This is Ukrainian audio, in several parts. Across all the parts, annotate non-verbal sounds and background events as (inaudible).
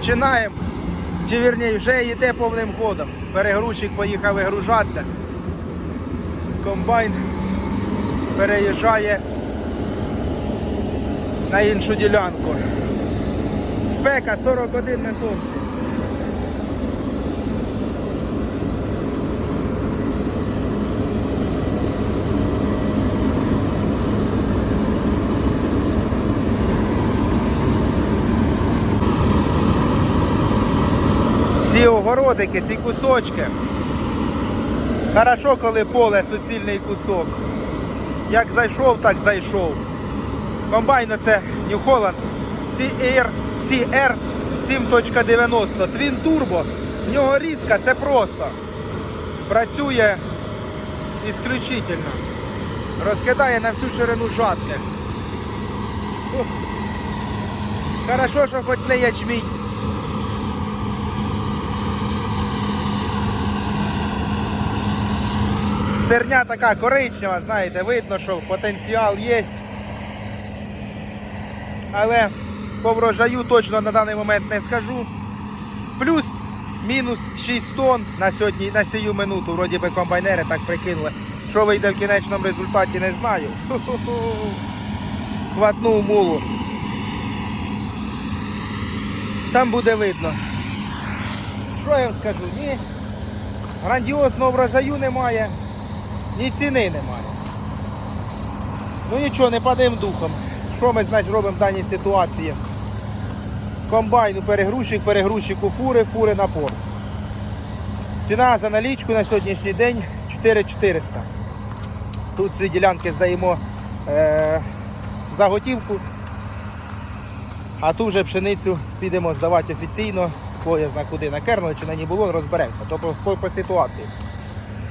3 липня. Починаємо. Чи вірніше, вже йде повним ходом. Перегрузчик поїхав вигружатися. Комбайн переїжджає на іншу ділянку. Спека 41 на сонці. Ці огородики, ці кусочки. Хорошо, коли поле суцільний кусок. Як зайшов, так зайшов. Комбайн це New Holland CR, CR 7.90 Twin Turbo. В нього різка, це просто. Працює ісключительно. Розкидає на всю ширину жатки. Хорошо, що хоч не ячмінь. Стерня така коричнева, знаєте, видно, що потенціал є. Але по врожаю точно на даний момент не скажу. Плюс мінус 6 тонн на сьогодні, на сію минуту. Вроді би комбайнери так прикинули. Що вийде в кінечному результаті, не знаю. Ху-ху-ху. Хватнув мулу. Там буде видно. Що я вам скажу? Ні. Грандіозного врожаю немає ні ціни немає. Ну нічого, не падаємо духом. Що ми значить, робимо в даній ситуації? Комбайну перегрузчик, перегрузчику фури, фури на порт. Ціна за налічку на сьогоднішній день 4400. Тут ці ділянки здаємо е, за готівку, а ту вже пшеницю підемо здавати офіційно, на куди, на Кернел чи на ній було, розберемося. Тобто по, по ситуації.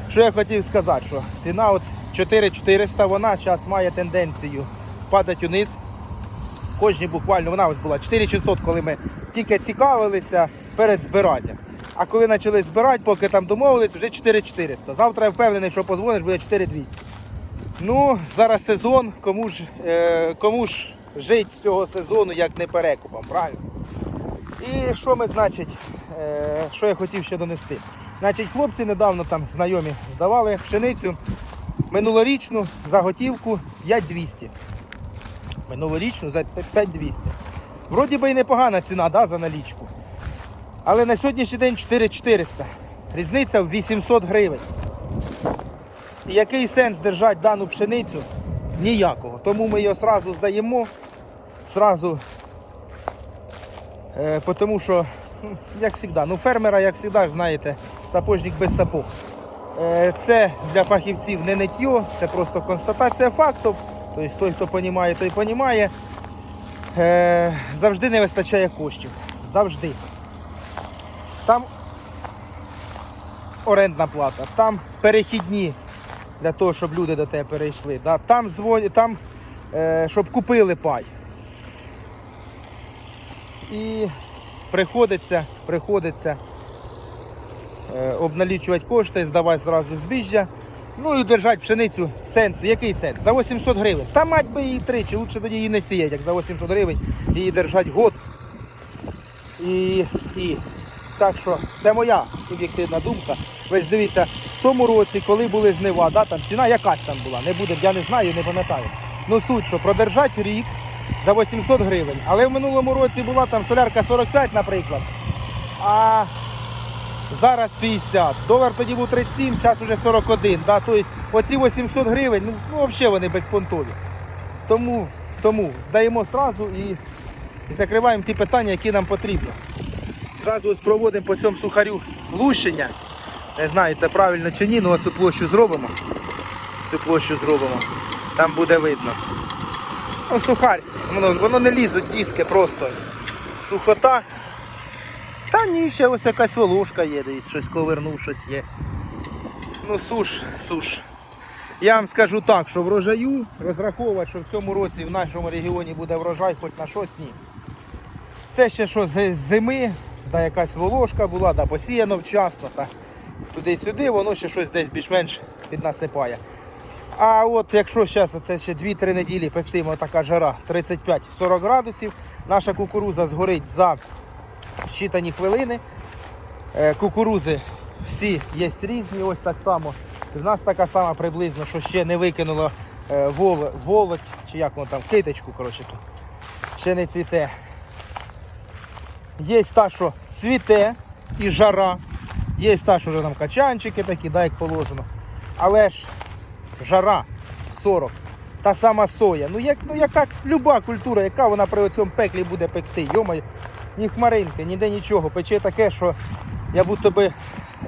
Що я хотів сказати, що ціна от 4400, вона зараз має тенденцію падати вниз. Кожні буквально, вона ось була 4600, коли ми тільки цікавилися перед збиранням. А коли почали збирати, поки там домовились, вже 4400. Завтра я впевнений, що позвониш, буде 4200. Ну, зараз сезон, кому ж, е, кому ж жить цього сезону, як не перекупом, правильно? І що ми, значить, е, що я хотів ще донести? Значить, хлопці недавно там знайомі здавали пшеницю минулорічну заготівку 5200. Минулорічну за 5200. Вроді би і непогана ціна да, за налічку. Але на сьогоднішній день 4400. Різниця в 800 гривень. І який сенс держати дану пшеницю? Ніякого. Тому ми її одразу здаємо, зразу Е, тому що, як завжди, ну фермера, як завжди, знаєте, сапожник без сапог. Е, це для фахівців не ниття, це просто констатація фактів. Тобто той, хто розуміє, той розуміє. Е, завжди не вистачає коштів. Завжди. Там орендна плата, там перехідні для того, щоб люди до тебе перейшли. Там, дзвонять, там е, щоб купили пай. І приходиться, приходиться обналічувати кошти, здавати зразу збіжжя. Ну і держати пшеницю сенс. Який сенс? За 800 гривень. Та мать би її тричі, лучше тоді її не сіяти, як за 800 гривень її держати год. І, і так що це моя суб'єктивна думка. Ви ж дивіться, в тому році, коли були жнива, да, там ціна якась там була, не буде, я не знаю, не пам'ятаю. Ну суть, що продержати рік за 800 гривень. Але в минулому році була там солярка 45, наприклад. А зараз 50. Долар тоді був 37, зараз вже 41. Да? Тобто оці 800 гривень, ну, ну взагалі вони безпонтові. Тому, тому здаємо одразу і закриваємо ті питання, які нам потрібні. Зразу ось проводимо по цьому сухарю лущення. Не знаю, це правильно чи ні, але цю площу зробимо. Цю площу зробимо. Там буде видно. Ну, сухарь, воно, воно не лізуть диски просто. Сухота. Та ні, ще ось якась волошка є, дивіться, щось ковернув, щось є. Ну суш, суш. Я вам скажу так, що врожаю розраховувати, що в цьому році в нашому регіоні буде врожай хоч на щось ні. Це ще що з зими, да якась волошка була, да посіяно вчасно, та туди-сюди, воно ще щось десь більш-менш піднасипає. А от якщо зараз це ще 2-3 неділі пектиме така жара 35-40 градусів, Наша кукуруза згорить за щитані хвилини. Е, Кукурузи всі є різні, ось так само. В нас така сама приблизно, що ще не викинуло е, вол, волоть, чи як воно там, киточку, коротше, ще не цвіте. Є та, що цвіте і жара. Є та, що вже там качанчики такі, да, як положено. Але ж жара 40. Та сама соя. Ну, як, ну яка культура, яка вона при цьому пеклі буде пекти? Йомаю, ні хмаринки, ніде нічого. Пече таке, що я будто би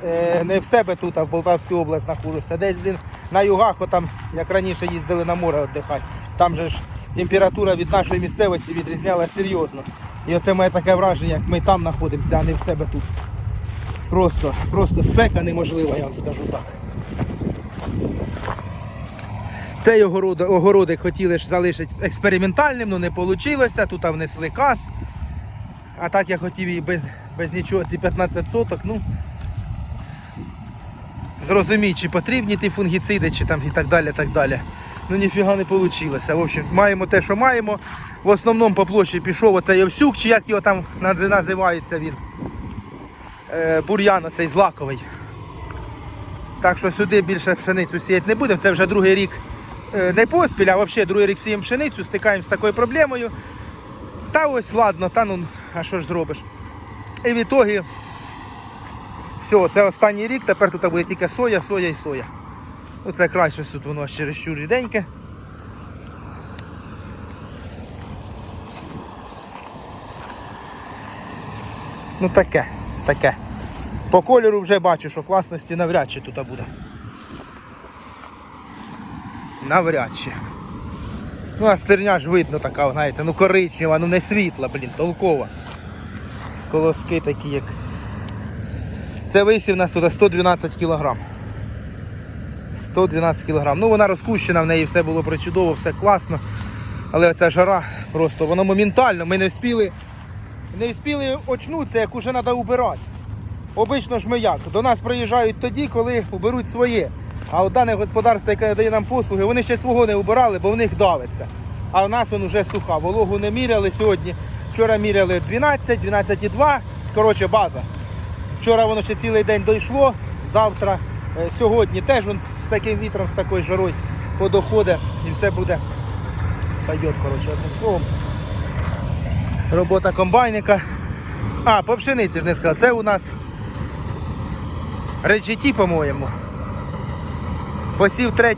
е, не в себе тут, а в Полтавській області знаходжуся. Десь він на югах, отам, як раніше їздили на море віддихати. Там же ж температура від нашої місцевості відрізнялася серйозно. І оце моє таке враження, як ми там знаходимося, а не в себе тут. Просто, просто спека неможлива, я вам скажу так. Цей огород, огородик хотіли ж залишити експериментальним, але не вийшло. Тут внесли каз. А так я хотів і без, без нічого, ці 15 соток, ну зрозуміть, чи потрібні ті фунгіциди, чи там і так далі, так далі. Ну ніфіга не вийшло. В общем, маємо те, що маємо. В основному по площі пішов оцей овсюк, чи як його там називається він. Е, бур'ян оцей злаковий. Так що сюди більше пшеницю сіяти не будемо. Це вже другий рік е, не поспіль, а взагалі другий рік сіємо пшеницю, стикаємося з такою проблемою. Та ось ладно, та ну, а що ж зробиш? І в ітогі, все, це останній рік, тепер тут буде тільки соя, соя і соя. Оце краще тут воно чересчур ріденьке. Ну таке, таке. По кольору вже бачу, що класності навряд чи тут буде. Навряд чи. Ну, а стерня ж видно така, знаєте, ну коричнева, ну не світла, блін, толкова. Колоски такі як. Це висів нас тут 112 кг. 112 кг. Ну вона розкущена, в неї все було причудово, все класно. Але оця жара просто, воно моментально, ми не встигли, не встигли очнутися, як уже треба убирати. Обично ж ми як? До нас приїжджають тоді, коли уберуть своє. А от дане господарство, яке дає нам послуги, вони ще свого не убирали, бо в них давиться. А в нас він вже суха. Вологу не міряли сьогодні. Вчора міряли 12, 12,2. Коротше, база. Вчора воно ще цілий день дійшло. Завтра, е, сьогодні теж він з таким вітром, з такою жарою подоходить і все буде. Пойдет, коротше, одним словом. Робота комбайника. А, по пшениці ж не сказав. Це у нас Реджеті, по-моєму. Посів 3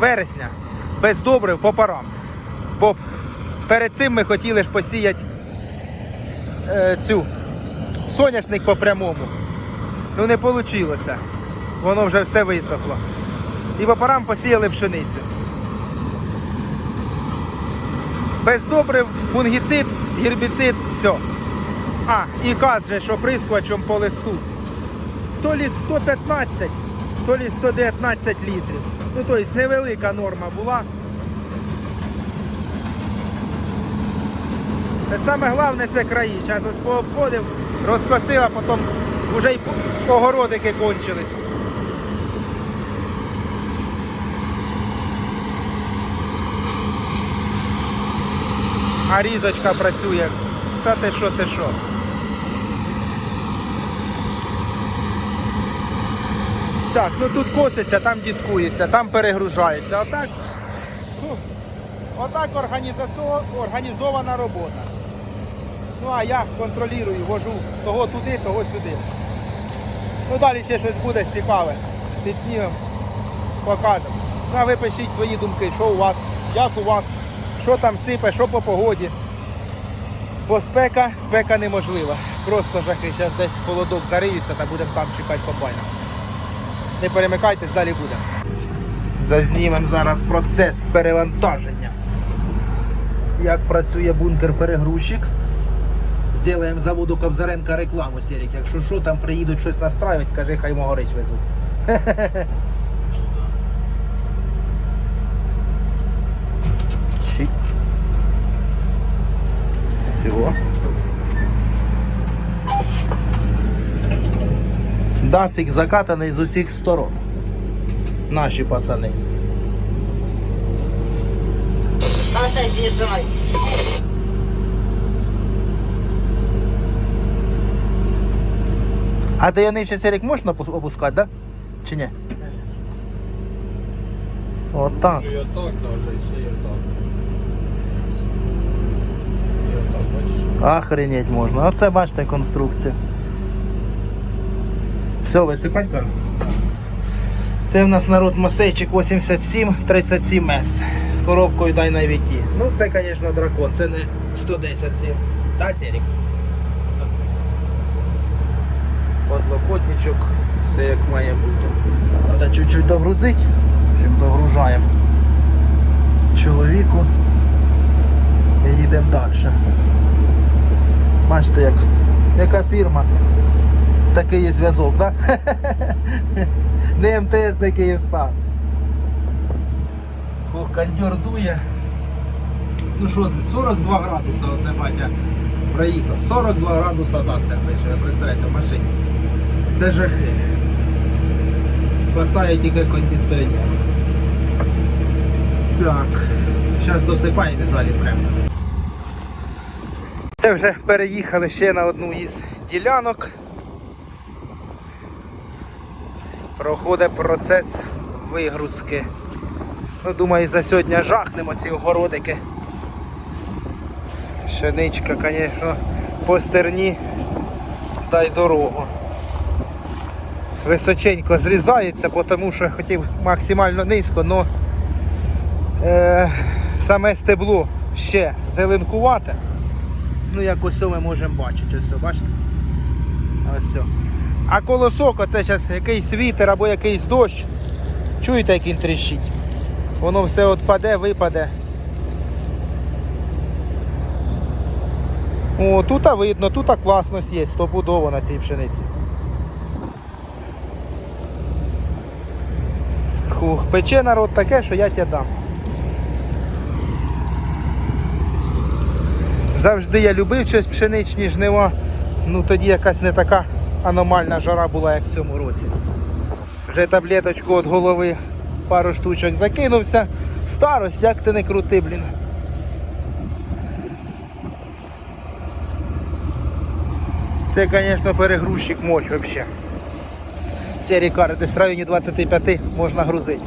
вересня без добрив по парам. Бо перед цим ми хотіли ж посіяти е, цю соняшник по прямому. Ну не вийшло. Воно вже все висохло. І по парам посіяли пшеницю. Без добрив, фунгіцид, гербіцид, все. А, і каз же, що прискувачем по листу. То лі 115, то лі 119 літрів. Ну, тобто невелика норма була. Це саме головне це краї. Зараз ось пообходив, розкосив, а потім вже й огородики кончились. А різочка працює. Та ти що, ти що? Так, ну тут коситься, там дискується, там перегружається. Ну, отак організована робота. Ну а я контролюю, вожу того туди, того сюди. Ну далі ще щось буде цікаве. Під снігом покажемо. Ну а ви пишіть свої думки, що у вас, як у вас, що там сипе, що по погоді. Бо спека, спека неможлива. Просто жахи. Зараз десь холодок зариється та будемо там чекати комбайна. Не перемикайтесь, далі буде. Зазнімемо зараз процес перевантаження. Як працює бункер-перегрузчик. Зробимо заводу Кобзаренка рекламу, Серік. Якщо що, там приїдуть щось настраювати, кажи, хай могорич везуть. (laughs) Все. дафік закатаний з усіх сторон. Наші пацани. А ти нижче серік можна опускати, да? Чи ні? От так. І отак навіть, ще і отак. І отак, бачиш? Охренеть бачите конструкція. Все, висипать кажу? Це в нас народ Масейчик 87 37 с з коробкою дай на віті. Ну це, звісно, дракон, це не 110 сил. Та, Серік? Подлокотничок, все як має бути. Треба чуть-чуть догрузити, чим догружаємо чоловіку і їдемо далі. Бачите, як, яка фірма, такий є зв'язок, так? (laughs) Не МТС, не Київстар. Ох, кондьор дує. Ну що, 42 градуса, оце батя проїхав. 42 градуса Дастер пише, ви представляєте, в машині. Це жахи. Спасає тільки кондиціонер. Так, зараз досипаємо і далі прямо. Це вже переїхали ще на одну із ділянок. Проходить процес вигрузки. Ну, думаю, за сьогодні жахнемо ці огородики. Пшеничка, звісно, по стерні дай дорогу. Височенько зрізається, тому що хотів максимально низько, але е, саме стебло ще зеленкувате. Ну, як ось ми можемо бачити. Ось це, бачите? Ось це. А колосок, оце зараз якийсь вітер або якийсь дощ. Чуєте, як він тріщить? Воно все от паде, випаде. О, тут видно, тут класність є, стопудово на цій пшениці. Хух, пече народ таке, що я тебе дам. Завжди я любив щось пшеничні жнива, ну тоді якась не така аномальна жара була, як в цьому році. Вже таблеточку від голови пару штучок закинувся. Старость, як ти не крути, блін. Це, звісно, перегрузчик мощ взагалі. Серії кари десь в районі 25 можна грузити.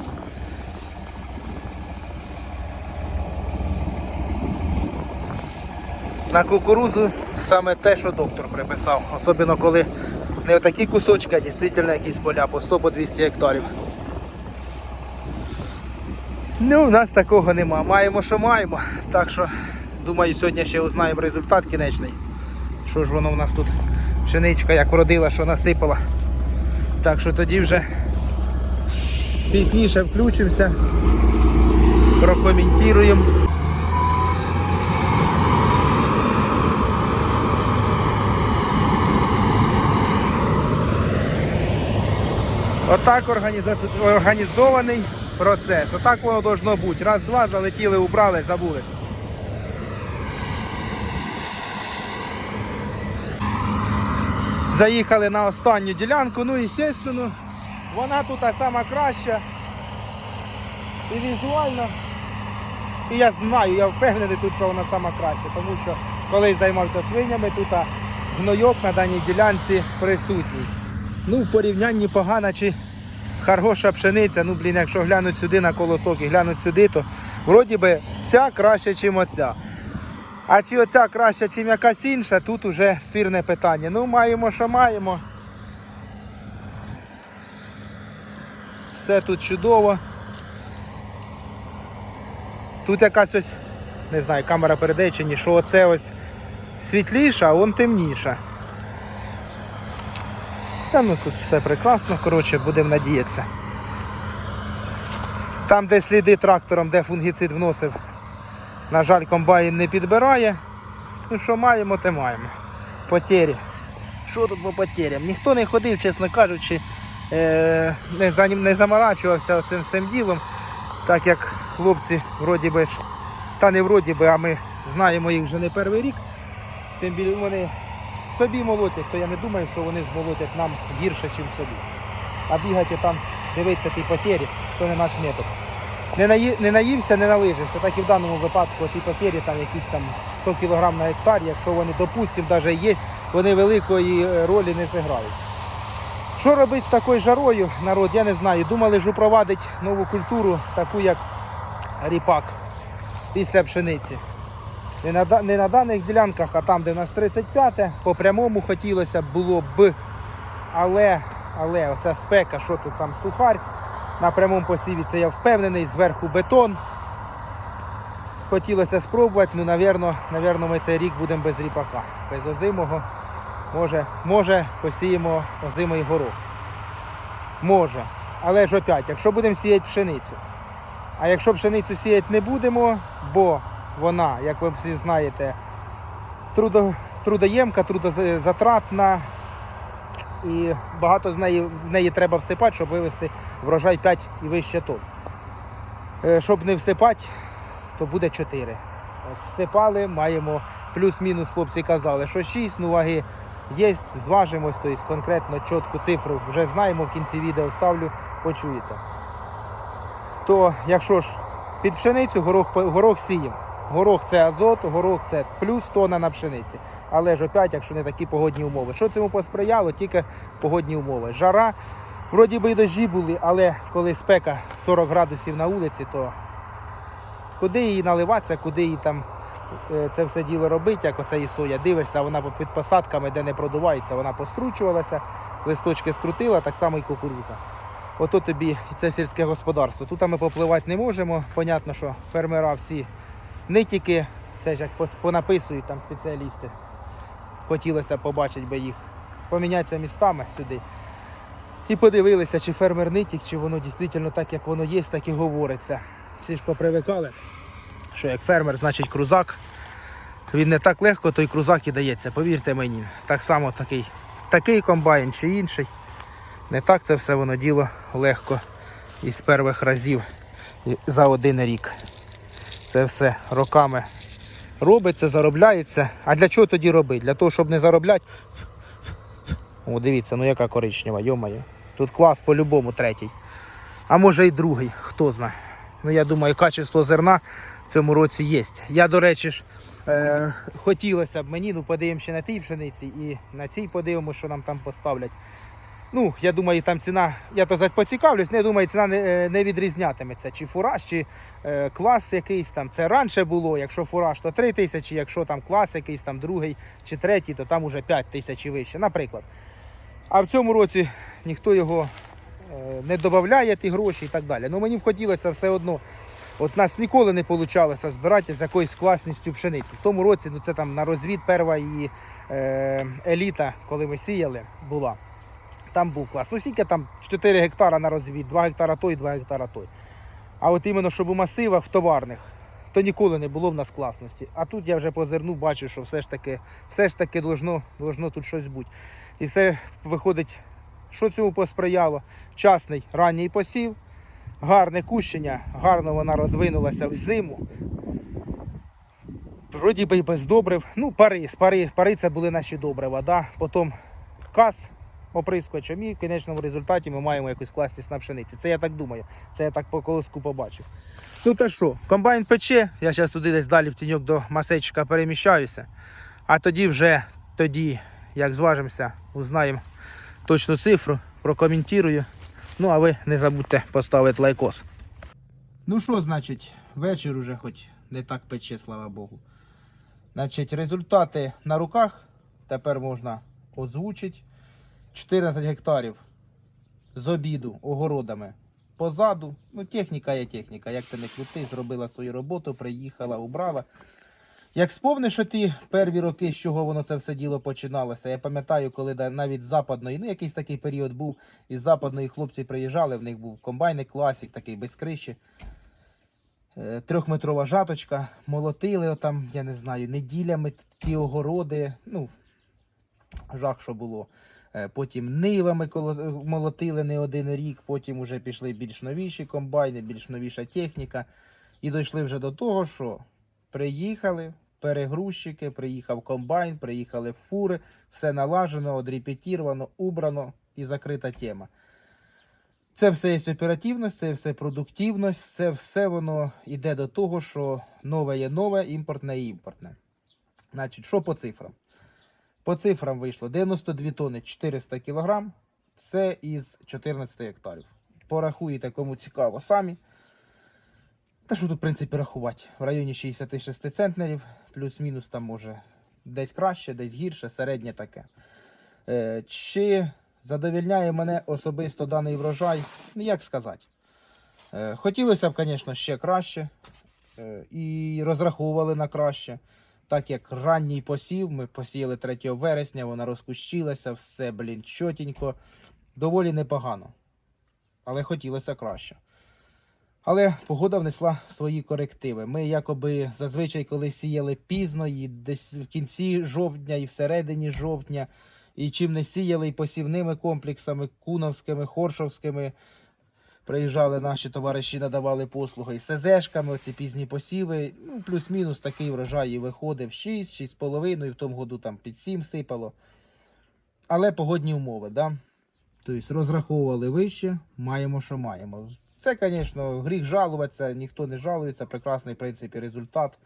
На кукурузу саме те, що доктор приписав. Особливо коли не отакі кусочки, а дійсно якісь поля по 100 по 200 гектарів. Ну, у нас такого нема. Маємо, що маємо. Так що, думаю, сьогодні ще узнаємо результат кінечний. Що ж воно у нас тут пшеничка як вродила, що насипала. Так що тоді вже пізніше включимося, прокоментуємо. Отак організований процес. Отак воно должно бути. Раз-два залетіли, убрали, забули. Заїхали на останню ділянку, ну і звісно, вона тут сама краща. І візуально. І я знаю, я впевнений тут, що вона сама краща, тому що коли займався свинями, тут гнойок на даній ділянці присутній. Ну, в порівнянні погана чи хороша пшениця, ну блін, якщо глянуть сюди на колосок і глянуть сюди, то вроді би ця краще, ніж оця. А чи оця краще, ніж якась інша, тут уже спірне питання. Ну, маємо, що маємо. Все тут чудово. Тут якась ось, не знаю, камера передає чи ні, що оце ось світліша, а он темніша. Та ну тут все прекрасно, коротше, будемо надіятися. Там, де сліди трактором, де фунгіцид вносив, на жаль, комбайн не підбирає. Ну що маємо, те маємо. Потері. Що тут по потерям? Ніхто не ходив, чесно кажучи, е- не, заморачувався цим всім ділом, так як хлопці вроді би та не вроді би, а ми знаємо їх вже не перший рік. Тим більше вони собі молотять, то я не думаю, що вони змолотять нам гірше, ніж собі. А бігати там, дивитися ті потері, то не наш метод. Не, наї... не наївся, не налижився. Так і в даному випадку ті потері там якісь там 100 кг на гектар, якщо вони, допустимо, навіть є, вони великої е, ролі не зіграють. Що робити з такою жарою, народ, я не знаю. Думали ж упровадити нову культуру, таку як ріпак після пшениці. Не на, не на даних ділянках, а там, де в нас 35-те, по прямому хотілося було б. Але, але оця спека, що тут там сухарь на прямому посіві, це я впевнений, зверху бетон. Хотілося спробувати, ну, навірно, навірно, ми цей рік будемо без ріпака, без озимого. Може, може посіємо озимий горох. Може. Але ж опять, якщо будемо сіяти пшеницю. А якщо пшеницю сіяти не будемо, бо вона, як ви всі знаєте, трудо, трудоємка, трудозатратна і багато з неї, в неї треба всипати, щоб вивести врожай 5 і вище тонн. Е, Щоб не всипати, то буде 4. Всипали, маємо плюс-мінус, хлопці казали, що 6, ну ваги є, зважимось, тобто конкретно чітку цифру вже знаємо, в кінці відео ставлю, почуєте. То якщо ж під пшеницю горох, горох сіємо. Горох це азот, горох це плюс тонна на пшениці. Але ж опять, якщо не такі погодні умови. Що цьому посприяло? Тільки погодні умови. Жара, вроді би і дощі були, але коли спека 40 градусів на вулиці, то куди її наливатися, куди її там е, це все діло робити, як оце і соя. Дивишся, вона під посадками, де не продувається, вона поскручувалася, листочки скрутила, так само і кукуруза. Ото тобі це сільське господарство. Тут ми попливати не можемо. Понятно, що фермера всі не тільки, це ж як понаписують там спеціалісти. Хотілося побачити би їх, помінятися містами сюди. І подивилися, чи фермер нитік, чи воно дійсно так, як воно є, так і говориться. Всі ж попривикали, що як фермер, значить крузак. Він не так легко, той крузак і дається, повірте мені. Так само такий, такий комбайн чи інший. Не так це все воно діло легко із перших разів за один рік. Це все роками робиться, заробляється. А для чого тоді робити? Для того, щоб не заробляти. О, дивіться, ну яка коричнева, йомає. Тут клас по-любому третій. А може і другий, хто знає. Ну я думаю, качество зерна в цьому році є. Я, до речі ж, е, хотілося б мені, ну подивимося на тій пшениці і на цій подивимося, що нам там поставлять. Ну, я думаю, там ціна, я то поцікавлюсь, ну, я думаю, ціна не, е, не відрізнятиметься. Чи фураж, чи е, клас якийсь там. Це раніше було, якщо фураж, то 3 тисячі, якщо там клас якийсь там другий чи третій, то там уже 5 тисяч і вище, наприклад. А в цьому році ніхто його е, не додає ті гроші і так далі. Ну мені б хотілося все одно. От нас ніколи не вийшло збирати з якоюсь класністю пшениці. В тому році ну, це там на розвід перша і е, еліта, коли ми сіяли, була. Там був клас. Ну, скільки там 4 гектара на розвід, 2 гектара той, 2 гектара той. А от іменно, щоб у масивах в товарних, то ніколи не було в нас класності. А тут я вже позирнув, бачу, що все ж таки, все ж таки должно, должно тут щось бути. І все виходить, що цьому посприяло? Вчасний ранній посів, гарне кущення, гарно вона розвинулася в зиму. Вроді би і без добрив. Ну, пари, пари, пари це були наші добрива. Да? Потім каз оприскувачем і в кінечному результаті ми маємо якусь класність на пшениці. Це я так думаю. Це я так по колоску побачив. Ну та що, комбайн пече, я зараз туди десь далі в тіньок до масечка переміщаюся. А тоді вже, тоді, як зважимося, узнаємо точну цифру, прокоментую. Ну, а ви не забудьте поставити лайкос. Ну що, значить, вечір уже хоч не так пече, слава Богу. Значить, результати на руках тепер можна озвучити. 14 гектарів з обіду огородами позаду. Ну, техніка є техніка, як ти не крути, зробила свою роботу, приїхала, убрала. Як спомниш, що ті перві роки, з чого воно це все діло починалося, я пам'ятаю, коли навіть западної, ну якийсь такий період був, із западної хлопці приїжджали, в них був комбайний класік, такий без криші. Е, Трьохметрова жаточка, молотили отам, я не знаю, неділями ті огороди. Ну, жах, що було. Е, Потім нивами молотили не один рік, потім вже пішли більш новіші комбайни, більш новіша техніка. І дійшли вже до того, що приїхали перегрузчики, приїхав комбайн, приїхали фури, все налажено, одрепетіровано, убрано і закрита тема. Це все є оперативність, це все продуктивність, це все воно йде до того, що нове є нове, імпортне є імпортне. Значить, що по цифрам? По цифрам вийшло 92 тонни 400 кг, Це із 14 гектарів. Порахуєте, кому цікаво самі. Та що тут, в принципі, рахувати? В районі 66 центнерів, плюс-мінус там може десь краще, десь гірше, середнє таке. Е, Чи задовільняє мене особисто даний врожай? Ну, як сказати. Е, Хотілося б, звісно, ще краще. Е, І розраховували на краще. Так як ранній посів, ми посіяли 3 вересня, вона розкущилася, все, блін, чотенько. Доволі непогано. Але хотілося краще. Але погода внесла свої корективи. Ми якоби зазвичай, коли сіяли пізно, і десь в кінці жовтня і всередині жовтня, і чим не сіяли, і посівними комплексами, куновськими, хоршовськими. Приїжджали наші товариші, надавали послуги і СЗшками, оці пізні посіви. Ну, плюс-мінус такий врожай і виходив 6, 6,5, і в тому году там під 7 сипало. Але погодні умови, да? Тобто розраховували вище, маємо, що маємо. Це, звісно, гріх жалуватися, ніхто не жалується. Прекрасний, в принципі, результат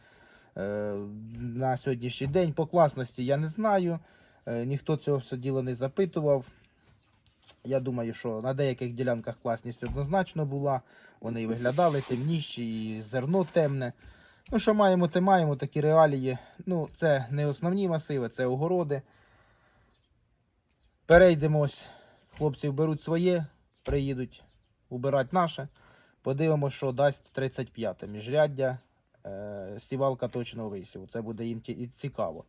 е, на сьогоднішній день. По класності я не знаю. Е, ніхто цього все діло не запитував. Я думаю, що на деяких ділянках класність однозначно була. Вони виглядали темніші, і зерно темне. Ну, що маємо, те маємо, такі реалії. Ну, це не основні масиви, це огороди. Перейдемо ось. Хлопці беруть своє, приїдуть убирати наше. Подивимося, що дасть 35-те міжряддя. Е, сівалка точного висіву. Це буде їм цікаво.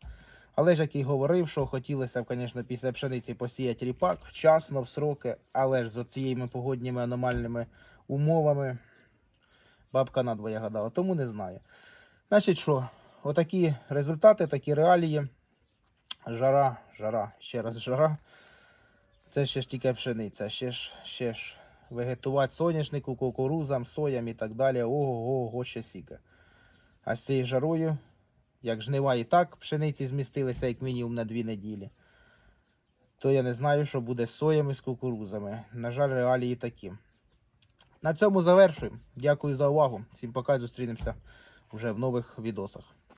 Але ж як і говорив, що хотілося б, звісно, після пшениці посіяти ріпак вчасно, в сроки, але ж з цією погодніми аномальними умовами бабка надвоє гадала, тому не знаю. Значить що, отакі результати, такі реалії. Жара, жара, ще раз жара. Це ще ж тільки пшениця, ще ж, ще ж вегетувати соняшнику, кукурузам, соям і так далі. Ого, ого, ще сіка. А з цією жарою, як жнива і так пшениці змістилися як мінімум на дві неділі, то я не знаю, що буде з соєм і з кукурузами. На жаль, реалії такі. На цьому завершуємо. Дякую за увагу. Всім пока, зустрінемося вже в нових відосах.